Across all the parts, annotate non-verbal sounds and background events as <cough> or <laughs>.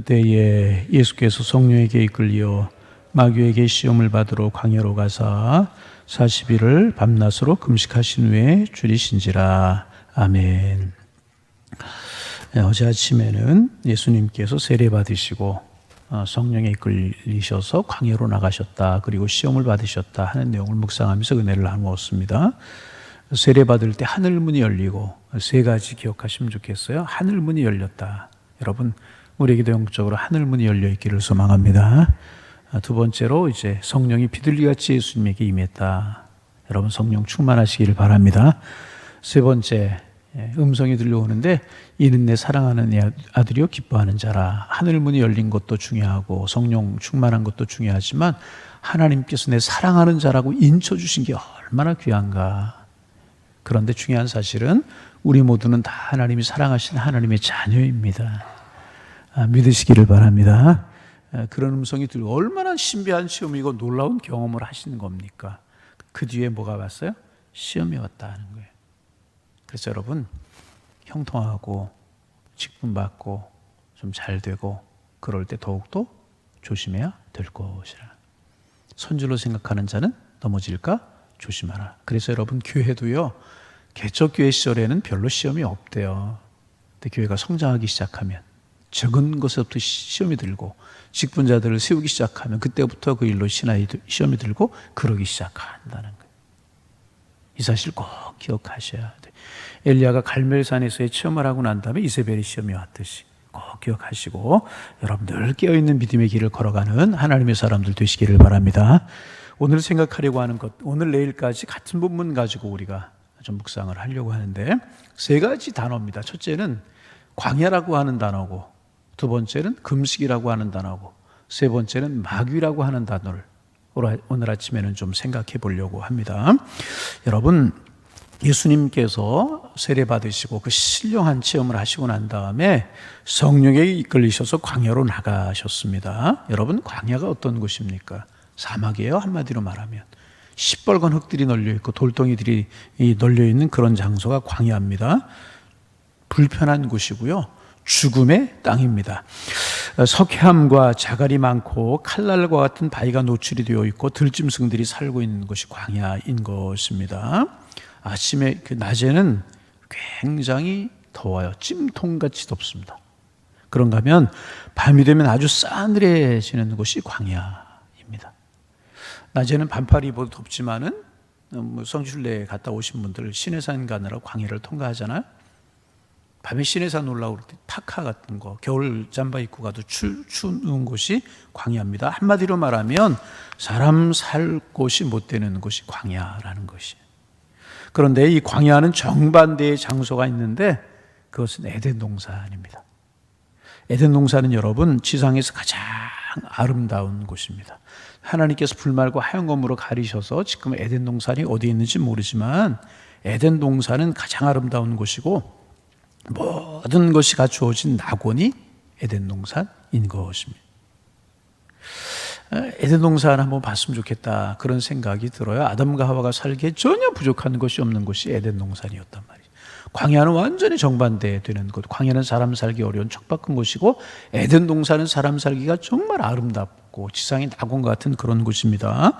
그때에 예수께서 성령에게 이끌려 마귀에게 시험을 받으러 광야로 가사 40일을 밤낮으로 금식하신 후에 줄이신지라 아멘. 네, 어제 아침에는 예수님께서 세례 받으시고 어, 성령에 이끌리셔서 광야로 나가셨다. 그리고 시험을 받으셨다 하는 내용을 묵상하면서 은혜를 나누었습니다. 세례 받을 때 하늘 문이 열리고 세 가지 기억하시면 좋겠어요. 하늘 문이 열렸다. 여러분 우리에게도 영적으로 하늘 문이 열려 있기를 소망합니다. 아, 두 번째로 이제 성령이 비둘기 같이 예수님에게 임했다. 여러분 성령 충만하시기를 바랍니다. 세 번째 예, 음성이 들려오는데 이는 내 사랑하는 내 아들이요 기뻐하는 자라 하늘 문이 열린 것도 중요하고 성령 충만한 것도 중요하지만 하나님께서 내 사랑하는 자라고 인쳐 주신 게 얼마나 귀한가 그런데 중요한 사실은 우리 모두는 다 하나님이 사랑하시는 하나님의 자녀입니다 아, 믿으시기를 바랍니다 아, 그런 음성이 들고 얼마나 신비한 시험이고 놀라운 경험을 하시는 겁니까 그 뒤에 뭐가 왔어요? 시험이 왔다 하는 거예요 그래서 여러분 형통하고 직분받고 좀 잘 되고 그럴 때 더욱더 조심해야 될 것이라. 선줄로 생각하는 자는 넘어질까 조심하라. 그래서 여러분 교회도요. 개척교회 시절에는 별로 시험이 없대요. 근데 교회가 성장하기 시작하면 적은 것에부터 시험이 들고 직분자들을 세우기 시작하면 그때부터 그 일로 신하이 시험이 들고 그러기 시작한다는 거예요. 이 사실 꼭 기억하셔야 돼요. 엘리야가 갈멜산에서의 체험을 하고 난 다음에 이세벨이 시험이 왔듯이 꼭 기억하시고 여러분 늘 깨어있는 믿음의 길을 걸어가는 하나님의 사람들 되시기를 바랍니다. 오늘 생각하려고 하는 것, 오늘 내일까지 같은 본문 가지고 우리가 좀 묵상을 하려고 하는데 세 가지 단어입니다. 첫째는 광야라고 하는 단어고 두 번째는 금식이라고 하는 단어고 세 번째는 마귀라고 하는 단어를 오늘 아침에는 좀 생각해 보려고 합니다. 여러분 예수님께서 세례 받으시고 그 신령한 체험을 하시고 난 다음에 성령에 이끌리셔서 광야로 나가셨습니다. 여러분 광야가 어떤 곳입니까? 사막이에요. 한마디로 말하면 시뻘건 흙들이 널려 있고 돌덩이들이 널려 있는 그런 장소가 광야입니다. 불편한 곳이고요. 죽음의 땅입니다. 석회암과 자갈이 많고 칼날과 같은 바위가 노출이 되어 있고 들짐승들이 살고 있는 곳이 광야인 것입니다. 아침에 그 낮에는 굉장히 더워요. 찜통같이 덥습니다. 그런가 하면 밤이 되면 아주 싸늘해지는 곳이 광야입니다. 낮에는 반팔 입어도 덥지만은 뭐 성실내에 갔다 오신 분들 시내산 가느라 광야를 통과하잖아요. 밤에 시내산 올라올 때 파카 같은 거 겨울 잠바 입고 가도 추, 추운 곳이 광야입니다. 한마디로 말하면 사람 살 곳이 못 되는 곳이 광야라는 것이. 그런데 이 광야는 정반대의 장소가 있는데 그것은 에덴 동산입니다. 에덴 동산은 여러분 지상에서 가장 아름다운 곳입니다. 하나님께서 불말과 하얀 검으로 가리셔서 지금 에덴 동산이 어디 있는지 모르지만 에덴 동산은 가장 아름다운 곳이고 모든 것이 갖추어진 낙원이 에덴 동산인 것입니다. 에덴 동산 한번 봤으면 좋겠다 그런 생각이 들어요. 아담과 하와가 살기에 전혀 부족한 것이 없는 곳이 에덴 동산이었단 말이에요. 광야는 완전히 정반대 되는 곳. 광야는 사람 살기 어려운 척박한 곳이고 에덴 동산은 사람 살기가 정말 아름답고 지상의 낙원 같은 그런 곳입니다.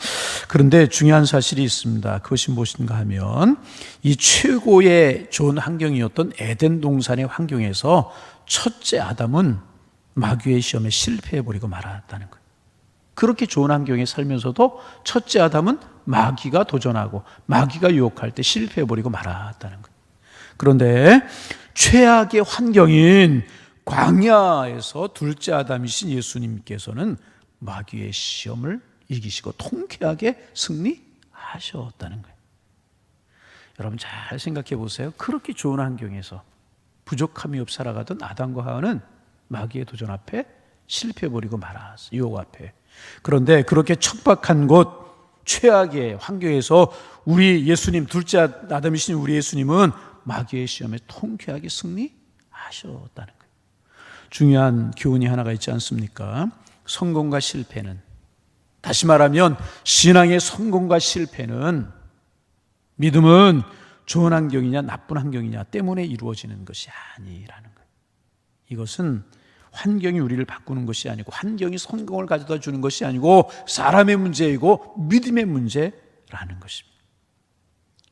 그런데 중요한 사실이 있습니다. 그것이 무엇인가 하면 이 최고의 좋은 환경이었던 에덴 동산의 환경에서 첫째 아담은 마귀의 시험에 실패해 버리고 말았다는 거예요. 그렇게 좋은 환경에 살면서도 첫째 아담은 마귀가 도전하고 마귀가 유혹할 때 실패해 버리고 말았다는 거예요. 그런데 최악의 환경인 광야에서 둘째 아담이신 예수님께서는 마귀의 시험을 이기시고 통쾌하게 승리하셨다는 거예요. 여러분 잘 생각해 보세요. 그렇게 좋은 환경에서 부족함이 없 살아가던 아담과 하와는 마귀의 도전 앞에 실패해 버리고 말았어. 유혹 앞에. 그런데 그렇게 척박한 곳 최악의 환경에서 우리 예수님 둘째 아담이신 우리 예수님은 마귀의 시험에 통쾌하게 승리하셨다는 거예요. 중요한 교훈이 하나가 있지 않습니까? 성공과 실패는 다시 말하면 신앙의 성공과 실패는 믿음은 좋은 환경이냐 나쁜 환경이냐 때문에 이루어지는 것이 아니라는 거예요. 이것은 환경이 우리를 바꾸는 것이 아니고 환경이 성공을 가져다 주는 것이 아니고 사람의 문제이고 믿음의 문제라는 것입니다.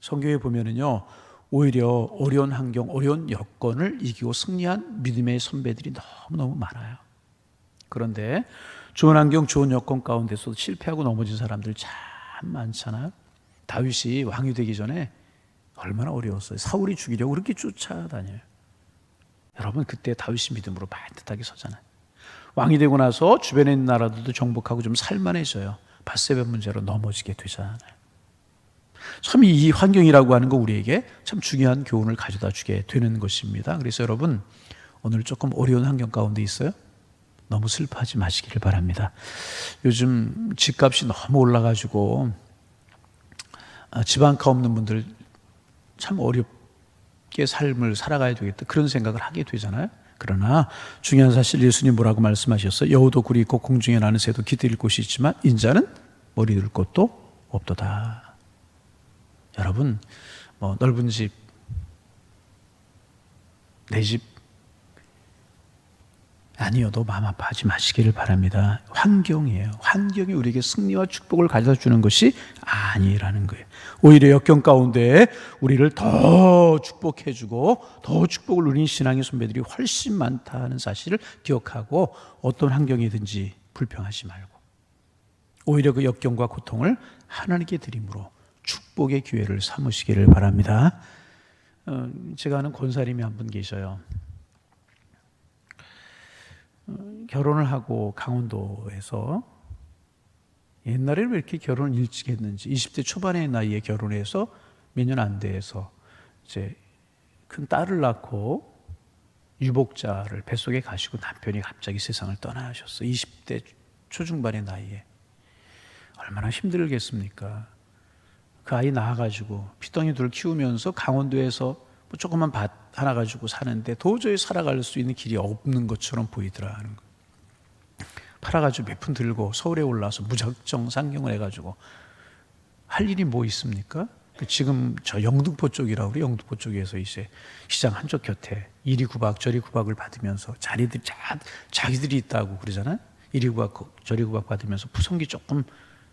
성경에 보면은요. 오히려 어려운 환경, 어려운 여건을 이기고 승리한 믿음의 선배들이 너무너무 많아요. 그런데 좋은 환경, 좋은 여건 가운데서도 실패하고 넘어진 사람들 참 많잖아요. 다윗이 왕이 되기 전에 얼마나 어려웠어요. 사울이 죽이려고 그렇게 쫓아다녀요. 여러분 그때 다윗이 믿음으로 반듯하게 서잖아요. 왕이 되고 나서 주변에 있는 나라들도 정복하고 좀 살만해져요. 바세베 문제로 넘어지게 되잖아요. 참 이 환경이라고 하는 거 우리에게 참 중요한 교훈을 가져다 주게 되는 것입니다. 그래서 여러분 오늘 조금 어려운 환경 가운데 있어요. 너무 슬퍼하지 마시기를 바랍니다. 요즘 집값이 너무 올라가지고 아, 집안가 없는 분들 참 어렵게 삶을 살아가야 되겠다 그런 생각을 하게 되잖아요. 그러나 중요한 사실 예수님 뭐라고 말씀하셨어요? 여우도 굴이 있고 공중에 나는 새도 기들일 곳이 있지만 인자는 머리 둘 곳도 없도다. 여러분 뭐 넓은 집, 내 집 아니어도 마음 아파하지 마시기를 바랍니다. 환경이에요. 환경이 우리에게 승리와 축복을 가져다 주는 것이 아니라는 거예요. 오히려 역경 가운데 우리를 더 축복해 주고 더 축복을 누린 신앙의 선배들이 훨씬 많다는 사실을 기억하고 어떤 환경이든지 불평하지 말고 오히려 그 역경과 고통을 하나님께 드림으로 축복의 기회를 삼으시기를 바랍니다. 어, 제가 아는 권사님이 한 분 계셔요. 결혼을 하고 강원도에서 옛날에는 왜 이렇게 결혼을 일찍 했는지 20대 초반의 나이에 결혼해서 몇 년 안 돼서 이제 큰 딸을 낳고 유복자를 뱃속에 가시고 남편이 갑자기 세상을 떠나셨어. 20대 초중반의 나이에. 얼마나 힘들겠습니까? 그 아이 낳아가지고 피덩이 둘 키우면서 강원도에서 뭐 조그만 밭 하나 가지고 사는데 도저히 살아갈 수 있는 길이 없는 것처럼 보이더라 하는 거. 팔아가지고 몇 푼 들고 서울에 올라서 무작정 상경을 해가지고 할 일이 뭐 있습니까? 그 지금 저 영등포 쪽이라 우리 영등포 쪽에서 이제 시장 한쪽 곁에 이리 구박 저리 구박을 받으면서 자리들 자, 자기들이 있다고 그러잖아요. 이리 구박 저리 구박 받으면서 푸성기 조금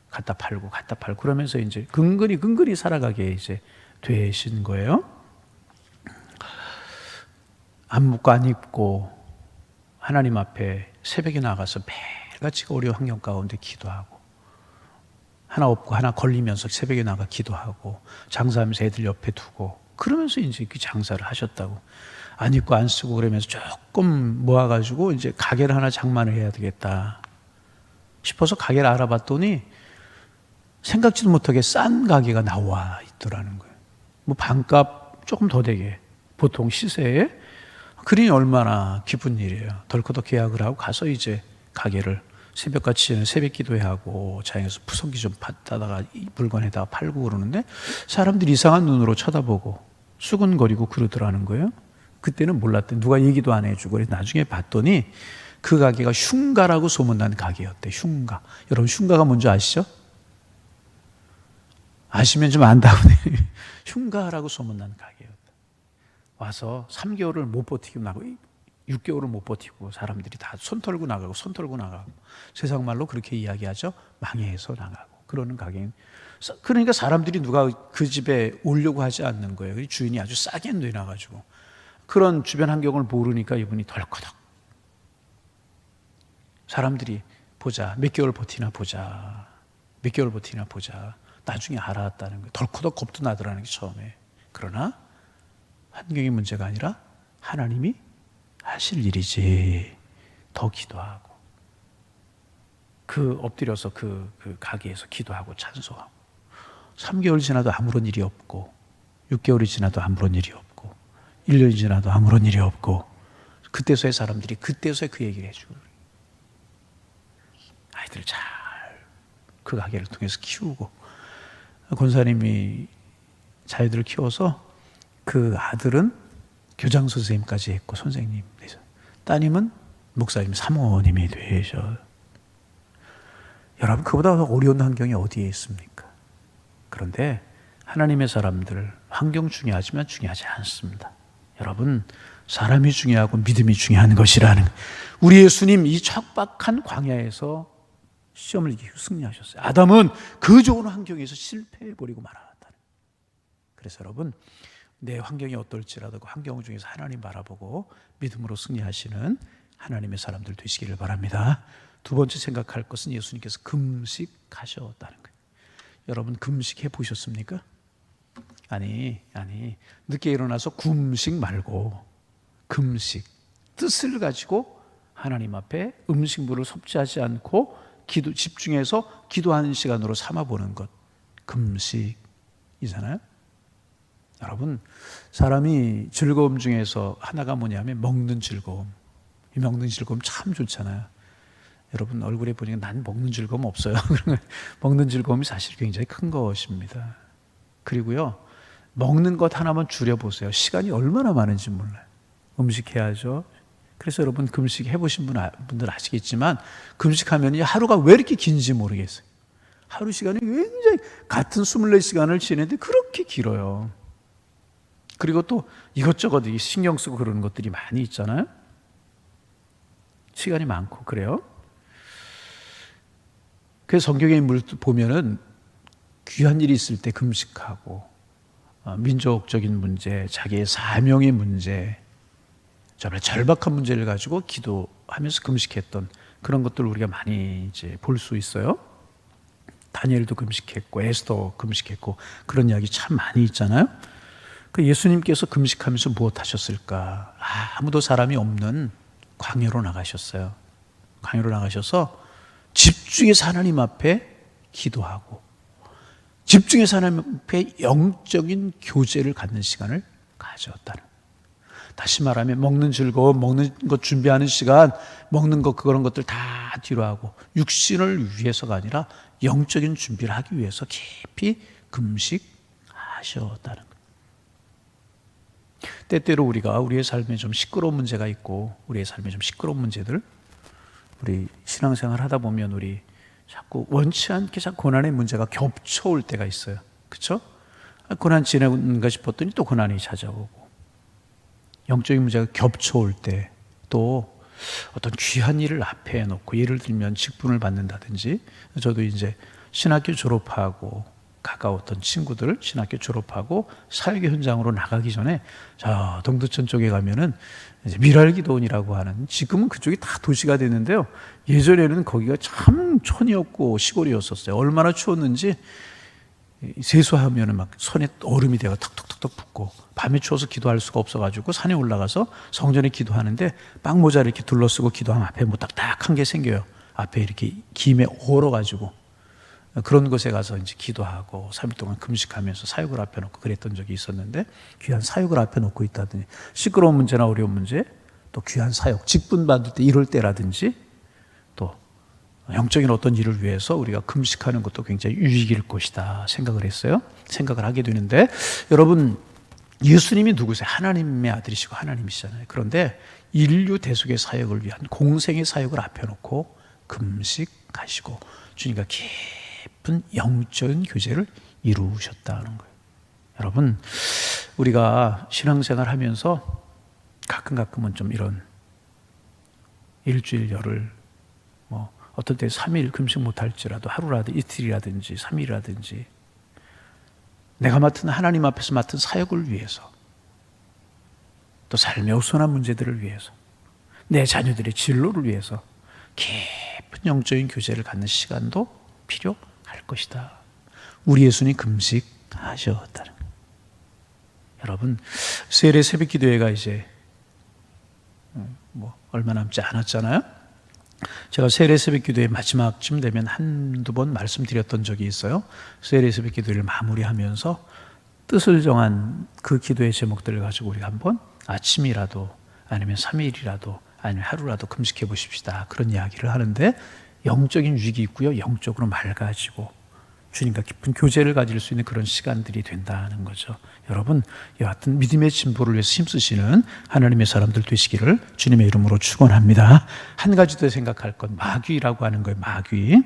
갖다 팔고 갖다 팔고 그러면서 이제 근근히 근근히 살아가게 이제 되신 거예요. 안 묻고 안 입고 하나님 앞에 새벽에 나가서 매일같이 어려운 환경 가운데 기도하고 하나 없고 하나 걸리면서 새벽에 나가 기도하고 장사하면서 애들 옆에 두고 그러면서 이제 그 장사를 하셨다고 안 입고 안 쓰고 그러면서 조금 모아가지고 이제 가게를 하나 장만을 해야 되겠다 싶어서 가게를 알아봤더니 생각지도 못하게 싼 가게가 나와 있더라는 거예요. 뭐 반값 조금 더 되게 보통 시세에 그러니 얼마나 기쁜 일이에요. 덜커덕 계약을 하고 가서 이제 가게를 새벽같이 새벽 기도회하고 자연에서 푸성기 좀 받다가 물건에다가 팔고 그러는데 사람들이 이상한 눈으로 쳐다보고 수근거리고 그러더라는 거예요. 그때는 몰랐대. 누가 얘기도 안 해주고 나중에 봤더니 그 가게가 흉가라고 소문난 가게였대. 흉가. 여러분 흉가가 뭔지 아시죠? 아시면 좀 안다고 <laughs> 흉가라고 소문난 가게였다. 와서 3개월을 못 버티고 나고 6개월을 못 버티고 사람들이 다 손 털고 나가고 손 털고 나가고 세상 말로 그렇게 이야기하죠. 망해서 나가고 그러는 가게인. 그러니까 사람들이 누가 그 집에 오려고 하지 않는 거예요. 주인이 아주 싸게 내놔가지고 그런 주변 환경을 모르니까 이분이 덜커덕. 사람들이 보자 몇 개월 버티나 보자 몇 개월 버티나 보자 나중에 알았다는 거예요. 덜커덕 겁도 나더라는 게 처음에. 그러나 환경이 문제가 아니라 하나님이 하실 일이지. 더 기도하고. 그 엎드려서 그, 그 가게에서 기도하고 찬송하고. 3개월 지나도 아무런 일이 없고, 6개월이 지나도 아무런 일이 없고, 1년이 지나도 아무런 일이 없고, 그때서야 사람들이 그때서야 그 얘기를 해주고. 아이들 잘 그 가게를 통해서 키우고, 권사님이 자녀들을 키워서 그 아들은 교장 선생님까지 했고 선생님 되서 따님은 목사님 사모님이 되셔. 여러분 그보다 더 어려운 환경이 어디에 있습니까? 그런데 하나님의 사람들 환경 중요하지만 중요하지 않습니다. 여러분 사람이 중요하고 믿음이 중요한 것이라는. 우리 예수님 이 척박한 광야에서 시험을 이기고 승리하셨어요. 아담은 그 좋은 환경에서 실패해 버리고 말았다는 거예요. 그래서 여러분 내 환경이 어떨지라도 그 환경 중에서 하나님 바라보고 믿음으로 승리하시는 하나님의 사람들 되시기를 바랍니다. 두 번째 생각할 것은 예수님께서 금식하셨다는 거예요. 여러분 금식해 보셨습니까? 아니, 아니. 늦게 일어나서 금식 말고 금식 뜻을 가지고 하나님 앞에 음식물을 섭취하지 않고 기도 집중해서 기도하는 시간으로 삼아 보는 것 금식이잖아요. 여러분 사람이 즐거움 중에서 하나가 뭐냐면 먹는 즐거움. 이 먹는 즐거움 참 좋잖아요. 여러분 얼굴에 보니까 난 먹는 즐거움 없어요. <laughs> 먹는 즐거움이 사실 굉장히 큰 것입니다. 그리고요 먹는 것 하나만 줄여보세요. 시간이 얼마나 많은지 몰라요. 음식 해야죠. 그래서 여러분 금식 해보신 분, 아, 분들 아시겠지만 금식하면 하루가 왜 이렇게 긴지 모르겠어요. 하루 시간이 굉장히 같은 24시간을 지내는데 그렇게 길어요. 그리고 또 이것저것 신경 쓰고 그러는 것들이 많이 있잖아요. 시간이 많고 그래요. 그 성경에 보면은 귀한 일이 있을 때 금식하고 어, 민족적인 문제, 자기의 사명의 문제, 정말 절박한 문제를 가지고 기도하면서 금식했던 그런 것들을 우리가 많이 이제 볼 수 있어요. 다니엘도 금식했고 에스더 금식했고 그런 이야기 참 많이 있잖아요. 그 예수님께서 금식하면서 무엇 하셨을까? 아무도 사람이 없는 광야로 나가셨어요. 광야로 나가셔서 집중해서 하나님 앞에 기도하고 집중해서 하나님 앞에 영적인 교제를 갖는 시간을 가졌다는. 다시 말하면 먹는 즐거움, 먹는 것 준비하는 시간, 먹는 것 그런 것들 다 뒤로 하고 육신을 위해서가 아니라 영적인 준비를 하기 위해서 깊이 금식하셨다는 것. 때때로 우리가 우리의 삶에 좀 시끄러운 문제가 있고 우리의 삶에 좀 시끄러운 문제들 우리 신앙생활 하다 보면 우리 자꾸 원치 않게 자꾸 고난의 문제가 겹쳐올 때가 있어요. 그렇죠? 고난 지내는가 싶었더니 또 고난이 찾아오고 영적인 문제가 겹쳐올 때 또 어떤 귀한 일을 앞에 놓고 예를 들면 직분을 받는다든지 저도 이제 신학교 졸업하고 가까웠던 친구들 신학교 졸업하고 사역의 현장으로 나가기 전에 자 동두천 쪽에 가면은 이제 미랄기도원이라고 하는 지금은 그쪽이 다 도시가 됐는데요. 예전에는 거기가 참 촌이었고 시골이었었어요. 얼마나 추웠는지 세수하면은 막 손에 얼음이 되가 턱턱턱턱 붙고 밤에 추워서 기도할 수가 없어가지고 산에 올라가서 성전에 기도하는데 빵 모자를 이렇게 둘러쓰고 기도하면 앞에 뭐 딱딱한 게 생겨요. 앞에 이렇게 김에 얼어가지고 그런 곳에 가서 이제 기도하고 3일 동안 금식하면서 사육을 앞에 놓고 그랬던 적이 있었는데 귀한 사육을 앞에 놓고 있다더니 시끄러운 문제나 어려운 문제 또 귀한 사육 직분 받을 때 이럴 때라든지 또 영적인 어떤 일을 위해서 우리가 금식하는 것도 굉장히 유익일 것이다 생각을 했어요. 생각을 하게 되는데 여러분 예수님이 누구세요? 하나님의 아들이시고 하나님이시잖아요. 그런데 인류 대속의 사역을 위한 공생의 사역을 앞에 놓고 금식하시고 주님과 깊 은 영적인 교제를 이루셨다는 거예요. 여러분, 우리가 신앙생활 하면서 가끔 가끔은 좀 이런 일주일 열흘, 뭐, 어떤 때 3일 금식 못할지라도 하루라든지 이틀이라든지 3일이라든지 내가 맡은 하나님 앞에서 맡은 사역을 위해서 또 삶의 우선한 문제들을 위해서 내 자녀들의 진로를 위해서 깊은 영적인 교제를 갖는 시간도 필요 할 것이다. 우리 예수님 금식하셨다는 여러분 세례 새벽 기도회가 이제 뭐 얼마 남지 않았잖아요. 제가 세례 새벽 기도회 마지막쯤 되면 한두 번 말씀드렸던 적이 있어요. 세례 새벽 기도를 마무리하면서 뜻을 정한 그 기도의 제목들을 가지고 우리가 한번 아침이라도 아니면 3일이라도 아니면 하루라도 금식해 보십시다. 그런 이야기를 하는데 영적인 위기 있고요. 영적으로 맑아지고 주님과 깊은 교제를 가질 수 있는 그런 시간들이 된다는 거죠. 여러분, 여하튼 믿음의 진보를 위해서 힘쓰시는 하나님의 사람들 되시기를 주님의 이름으로 축원합니다. 한 가지 더 생각할 건 마귀라고 하는 거예요. 마귀.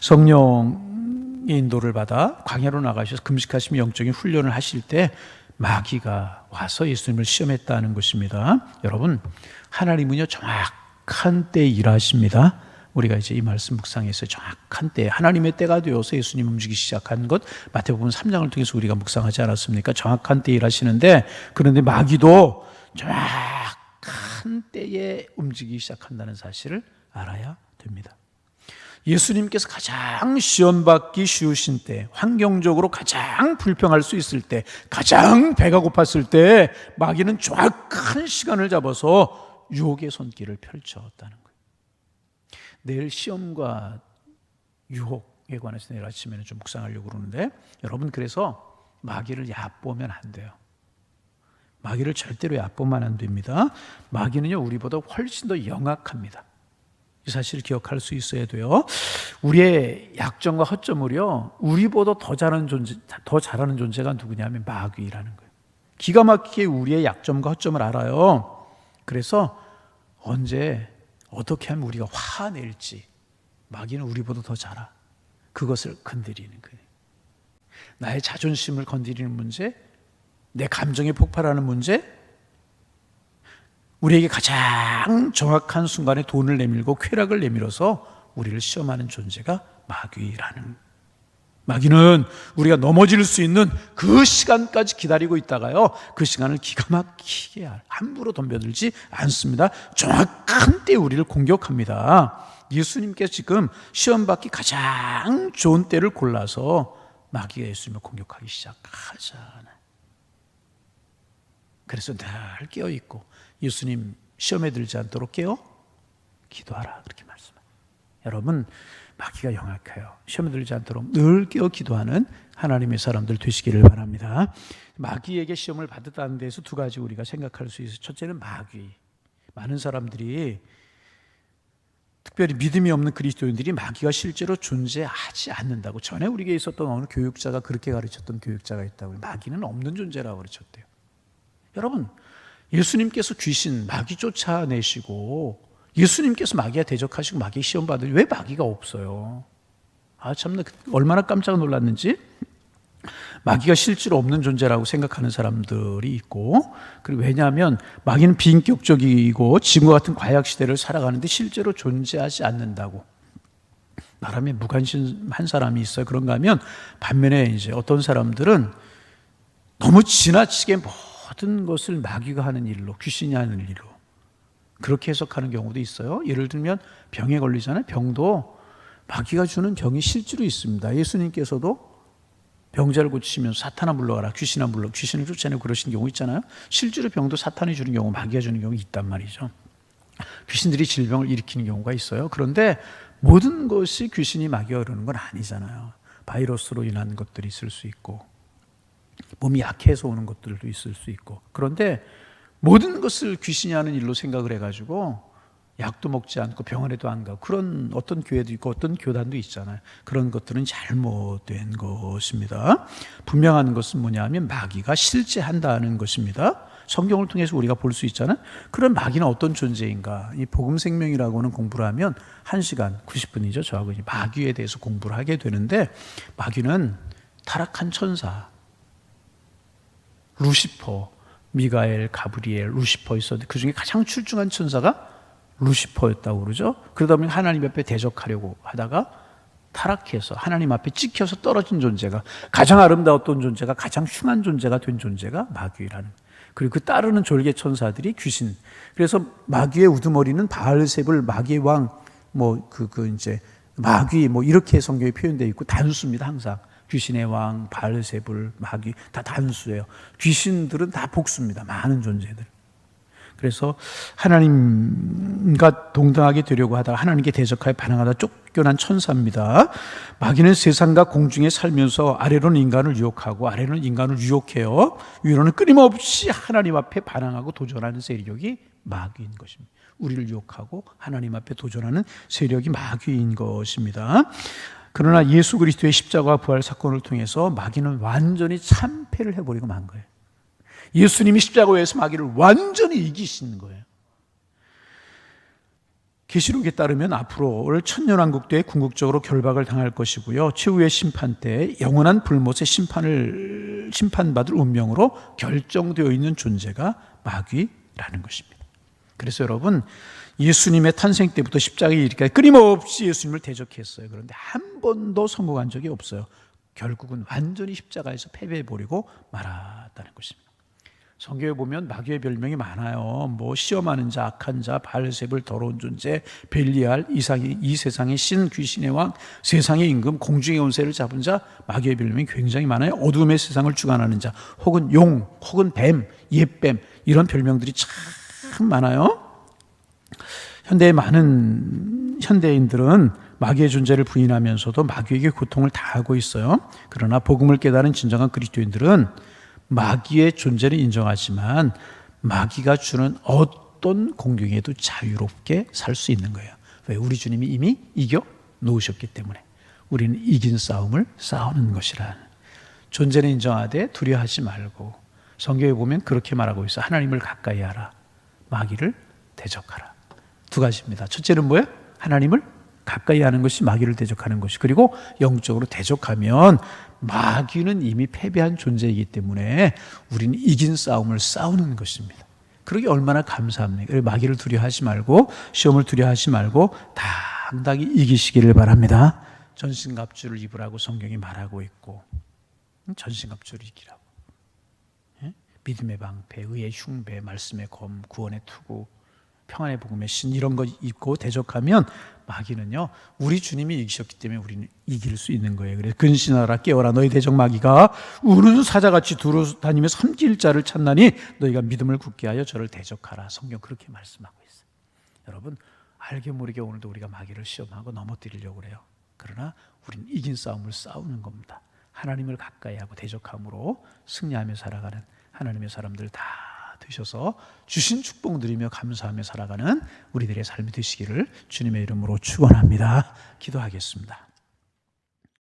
성령의 인도를 받아 광야로 나가셔서 금식하시며 영적인 훈련을 하실 때 마귀가 와서 예수님을 시험했다는 것입니다. 여러분, 하나님은요, 정확한 때 일하십니다. 우리가 이제 이 말씀 묵상에서 정확한 때, 하나님의 때가 되어서 예수님 움직이기 시작한 것, 마태복음 3장을 통해서 우리가 묵상하지 않았습니까? 정확한 때 일하시는데, 그런데 마귀도 정확한 때에 움직이기 시작한다는 사실을 알아야 됩니다. 예수님께서 가장 시험받기 쉬우신 때, 환경적으로 가장 불평할 수 있을 때, 가장 배가 고팠을 때, 마귀는 정확한 시간을 잡아서 유혹의 손길을 펼쳤다는 거예요. 내일 시험과 유혹에 관해서 내일 아침에는 좀 묵상하려고 그러는데, 여러분, 그래서 마귀를 얕보면 안 돼요. 마귀를 절대로 얕보면 안 됩니다. 마귀는요, 우리보다 훨씬 더 영악합니다. 이 사실을 기억할 수 있어야 돼요. 우리의 약점과 허점을요, 우리보다 더 잘하는 존재, 더 잘하는 존재가 누구냐면 마귀라는 거예요. 기가 막히게 우리의 약점과 허점을 알아요. 그래서 언제 어떻게 하면 우리가 화낼지 마귀는 우리보다 더 잘 알아. 그것을 건드리는 거예요. 나의 자존심을 건드리는 문제, 내 감정이 폭발하는 문제, 우리에게 가장 정확한 순간에 돈을 내밀고 쾌락을 내밀어서 우리를 시험하는 존재가 마귀라는 마귀는 우리가 넘어질 수 있는 그 시간까지 기다리고 있다가요. 그 시간을 기가 막히게 함부로 덤벼들지 않습니다. 정확한 때 우리를 공격합니다. 예수님께서 지금 시험 받기 가장 좋은 때를 골라서 마귀가 예수님을 공격하기 시작하잖아요. 그래서 늘 깨어 있고 예수님 시험에 들지 않도록 깨어 기도하라 그렇게 말씀합니다. 여러분 마귀가 영악해요. 시험에 들지 않도록 늘 깨어 기도하는 하나님의 사람들 되시기를 바랍니다. 마귀에게 시험을 받았다는 데서 두 가지 우리가 생각할 수 있어요. 첫째는 마귀. 많은 사람들이 특별히 믿음이 없는 그리스도인들이 마귀가 실제로 존재하지 않는다고 전에 우리에게 있었던 어느 교육자가 그렇게 가르쳤던 교육자가 있다고 마귀는 없는 존재라고 가르쳤대요. 여러분 예수님께서 귀신 마귀 쫓아내시고 예수님께서 마귀와 대적하시고 마귀 시험 받으니 왜 마귀가 없어요? 아 참나 얼마나 깜짝 놀랐는지 마귀가 실제로 없는 존재라고 생각하는 사람들이 있고 그리고 왜냐하면 마귀는 비인격적이고 지금과 같은 과약 시대를 살아가는데 실제로 존재하지 않는다고 말하면 무관심한 사람이 있어요. 그런가 하면 반면에 이제 어떤 사람들은 너무 지나치게 모든 것을 마귀가 하는 일로 귀신이 하는 일로 그렇게 해석하는 경우도 있어요. 예를 들면 병에 걸리잖아요. 병도 마귀가 주는 병이 실제로 있습니다. 예수님께서도 병자를 고치시면서 사탄아 물러가라 귀신아 물러 귀신을 쫓아내고 그러신 경우 있잖아요. 실제로 병도 사탄이 주는 경우 마귀가 주는 경우 있단 말이죠. 귀신들이 질병을 일으키는 경우가 있어요. 그런데 모든 것이 귀신이 마귀가 그러는 건 아니잖아요. 바이러스로 인한 것들이 있을 수 있고 몸이 약해서 오는 것들도 있을 수 있고 그런데 모든 것을 귀신이 하는 일로 생각을 해가지고 약도 먹지 않고 병원에도 안 가고 그런 어떤 교회도 있고 어떤 교단도 있잖아요. 그런 것들은 잘못된 것입니다. 분명한 것은 뭐냐면 마귀가 실제 한다는 것입니다. 성경을 통해서 우리가 볼 수 있잖아요. 그런 마귀는 어떤 존재인가? 이 복음 생명이라고는 공부를 하면 1시간 90분이죠. 저하고 마귀에 대해서 공부를 하게 되는데 마귀는 타락한 천사 루시퍼 미가엘, 가브리엘, 루시퍼 있었는데 그 중에 가장 출중한 천사가 루시퍼였다고 그러죠. 그러다 보니 하나님 앞에 대적하려고 하다가 타락해서 하나님 앞에 찍혀서 떨어진 존재가 가장 아름다웠던 존재가 가장 흉한 존재가 된 존재가 마귀라는 그리고 그 따르는 졸개 천사들이 귀신. 그래서 마귀의 우두머리는 바알셉을 마귀의 왕, 뭐, 그, 그, 이제, 마귀, 뭐, 이렇게 성경에 표현되어 있고 단수입니다, 항상. 귀신의 왕, 바르세불, 마귀 다 단수예요. 귀신들은 다 복수입니다. 많은 존재들. 그래서 하나님과 동등하게 되려고 하다가 하나님께 대적하여 반항하다 쫓겨난 천사입니다. 마귀는 세상과 공중에 살면서 아래로는 인간을 유혹하고 아래로는 인간을 유혹해요. 위로는 끊임없이 하나님 앞에 반항하고 도전하는 세력이 마귀인 것입니다. 우리를 유혹하고 하나님 앞에 도전하는 세력이 마귀인 것입니다. 그러나 예수 그리스도의 십자가 부활 사건을 통해서 마귀는 완전히 참패를 해버리고 만 거예요. 예수님이 십자가에서 마귀를 완전히 이기신 거예요. 계시록에 따르면 앞으로 올 천년왕국 때 궁극적으로 결박을 당할 것이고요. 최후의 심판 때 영원한 불못의 심판을 심판받을 운명으로 결정되어 있는 존재가 마귀라는 것입니다. 그래서 여러분 예수님의 탄생 때부터 십자가에 이르기까지 끊임없이 예수님을 대적했어요. 그런데 한 번도 성공한 적이 없어요. 결국은 완전히 십자가에서 패배해 버리고 말았다는 것입니다. 성경에 보면 마귀의 별명이 많아요. 뭐 시험하는 자, 악한 자, 발세불 더러운 존재, 벨리알, 이상이 이 세상의 신, 귀신의 왕, 세상의 임금, 공중의 원세를 잡은 자, 마귀의 별명이 굉장히 많아요. 어둠의 세상을 주관하는 자, 혹은 용, 혹은 뱀, 옛뱀 이런 별명들이 참 많아요. 현대의 많은 현대인들은 마귀의 존재를 부인하면서도 마귀에게 고통을 다하고 있어요. 그러나 복음을 깨달은 진정한 그리스도인들은 마귀의 존재를 인정하지만 마귀가 주는 어떤 공경에도 자유롭게 살 수 있는 거예요. 왜? 우리 주님이 이미 이겨 놓으셨기 때문에 우리는 이긴 싸움을 싸우는 것이라. 존재는 인정하되 두려워하지 말고 성경에 보면 그렇게 말하고 있어. 하나님을 가까이 하라. 마귀를 대적하라. 두 가지입니다. 첫째는 뭐예요? 하나님을 가까이 하는 것이 마귀를 대적하는 것이. 그리고 영적으로 대적하면 마귀는 이미 패배한 존재이기 때문에 우리는 이긴 싸움을 싸우는 것입니다. 그러기 얼마나 감사합니까? 마귀를 두려워하지 말고 시험을 두려워하지 말고 당당히 이기시기를 바랍니다. 전신갑주를 입으라고 성경이 말하고 있고 전신갑주를 이기라고. 예? 믿음의 방패, 의의 흉배, 말씀의 검, 구원의 투구, 평안의 복음의 신 이런 거 입고 대적하면 마귀는요 우리 주님이 이기셨기 때문에 우리는 이길 수 있는 거예요. 그래서 근신하라 깨어라 너희 대적 마귀가 우는 사자같이 두루 다니며 섬길 자를 찾나니 너희가 믿음을 굳게 하여 저를 대적하라. 성경 그렇게 말씀하고 있어요. 여러분 알게 모르게 오늘도 우리가 마귀를 시험하고 넘어뜨리려고 그래요. 그러나 우리는 이긴 싸움을 싸우는 겁니다. 하나님을 가까이 하고 대적함으로 승리하며 살아가는 하나님의 사람들 다 되셔서 주신 축복 누리며 감사하며 살아가는 우리들의 삶이 되시기를 주님의 이름으로 축원합니다. 기도하겠습니다.